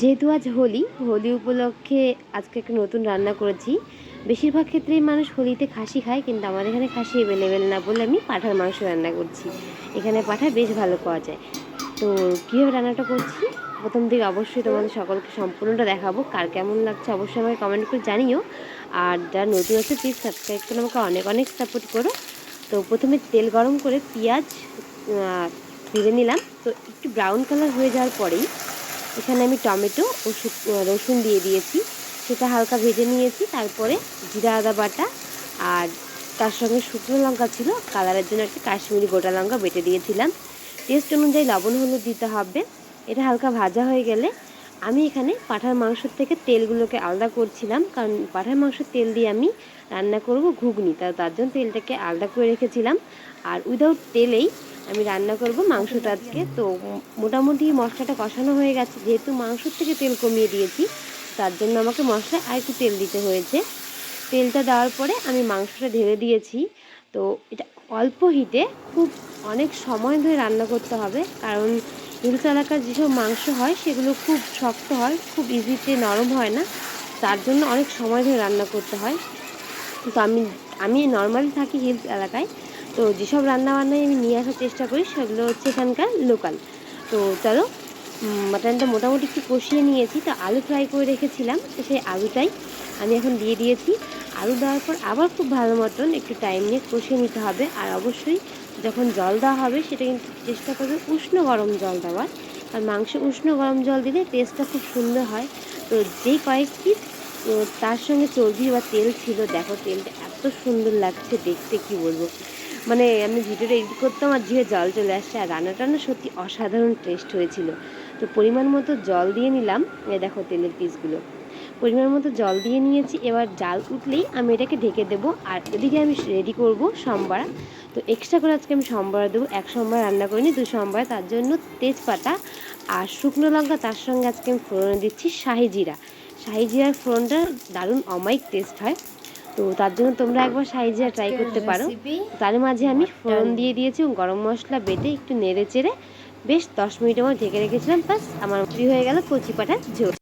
যেহেতু আজ হোলি হোলি উপলক্ষে আজকে একটা নতুন রান্না করেছি। বেশিরভাগ ক্ষেত্রেই মানুষ হোলিতে খাসি খায়, কিন্তু আমাদের এখানে খাসি অ্যাভেলেবেল না বলে আমি পাঠার মাংস রান্না করছি। এখানে পাঠা বেশ ভালো পাওয়া যায়। তো কীভাবে রান্নাটা করছি? প্রথম দিকে অবশ্যই তোমাদের সকলকে সম্পূর্ণটা দেখাবো। কার কেমন লাগছে অবশ্যই আমাকে কমেন্ট করে জানিও। আর যারা নতুন আছে প্লিজ সাবস্ক্রাইব করে আমাকে অনেক অনেক সাপোর্ট করো। তো প্রথমে তেল গরম করে পেঁয়াজ ভেজে নিলাম। তো একটু ব্রাউন কালার হয়ে যাওয়ার পরেই এখানে আমি টমেটো ও রসুন দিয়ে দিয়েছি। সেটা হালকা ভেজে নিয়েছি, তারপরে জিরা, আদা বাটা আর তার সঙ্গে শুকনো লঙ্কা ছিল। কালারের জন্য একটা কাশ্মীরি গোটা লঙ্কা বেটে দিয়েছিলাম। টেস্ট অনুযায়ী লবণ হলুদ দিতে হবে। এটা হালকা ভাজা হয়ে গেলে আমি এখানে পাঠার মাংসর থেকে তেলগুলোকে আলাদা করছিলাম। কারণ পাঠার মাংসের তেল দিয়ে আমি রান্না করব ঘুগনি। তার জন্য তেলটাকে আলাদা করে রেখেছিলাম। আর উইদাউট তেলেই আমি রান্না করব মাংসটা আজকে। তো মোটামুটি মশলাটা কষানো হয়ে গেছে। যেহেতু মাংসর থেকে তেল কমিয়ে দিয়েছি, তার জন্য আমাকে মশলায় আর একটু তেল দিতে হয়েছে। তেলটা দেওয়ার পরে আমি মাংসটা ঢেলে দিয়েছি। তো এটা অল্প হিটে খুব অনেক সময় ধরে রান্না করতে হবে, কারণ হিলস এলাকার যেসব মাংস হয়, সেগুলো খুব শক্ত হয়, খুব ইজিতে নরম হয় না। তার জন্য অনেক সময় ধরে রান্না করতে হয়। তো আমি আমি নর্মালি থাকি হিলস এলাকায়। তো যেসব রান্নাবান্নায় আমি নিয়ে আসার চেষ্টা করি, সেগুলো হচ্ছে এখানকার লোকাল। তো চলো মাটনটা মোটামুটি একটু কষিয়ে নিয়েছি। তো আলু ফ্রাই করে রেখেছিলাম, তো সেই আলুটাই আমি এখন দিয়ে দিয়েছি। আলু দেওয়ার পর আবার খুব ভালো মতন একটু টাইম নিয়ে কষিয়ে নিতে হবে। আর অবশ্যই যখন জল দেওয়া হবে, সেটা কিন্তু চেষ্টা করবে উষ্ণ গরম জল দেওয়ার। আর মাংসে উষ্ণ গরম জল দিলে টেস্টটা খুব সুন্দর হয়। তো যেই কয়েক পিস তার সঙ্গে চর্বি বা তেল ছিল, দেখো তেলটা এত সুন্দর লাগছে, দেখতে কি বলব? মানে আমি ভিডিওটা এডিট করতাম আর জিভে জল চলে আসছে, আর রান্নাটা না সত্যি অসাধারণ টেস্ট হয়েছিল। তো পরিমাণ মতো জল দিয়ে নিলাম, এই দেখো তেলের পিসগুলো পরিমাণ মতো জল দিয়ে নিয়েছি, এবার জাল উঠলেই আমি এটাকে ঢেকে দেবো, আর এদিকে আমি রেডি করব সম্বারা। তো এক্সট্রা করে আজকে আমি সম্বারা দেবো, এক সম্বার রান্না করিনি, দু সম্বার, তার জন্য তেজপাতা আর শুকনো লঙ্কা, তার সঙ্গে আজকে আমি ফোড়নে দিচ্ছি শাহি জিরা। শাহি জিরার ফোড়নটা দারুণ অমায়িক টেস্ট হয়। তো তার জন্য তোমরা একবার সাইজিয়া ট্রাই করতে পারো। তার মাঝে আমি ফোড়ন দিয়ে দিয়েছি এবং গরম মশলা বেটে একটু নেড়ে চেড়ে বেশ দশ মিনিটের মধ্যে ঢেকে রেখেছিলাম। প্লাস আমার হয়ে গেল কচি পাঠার ঝোল।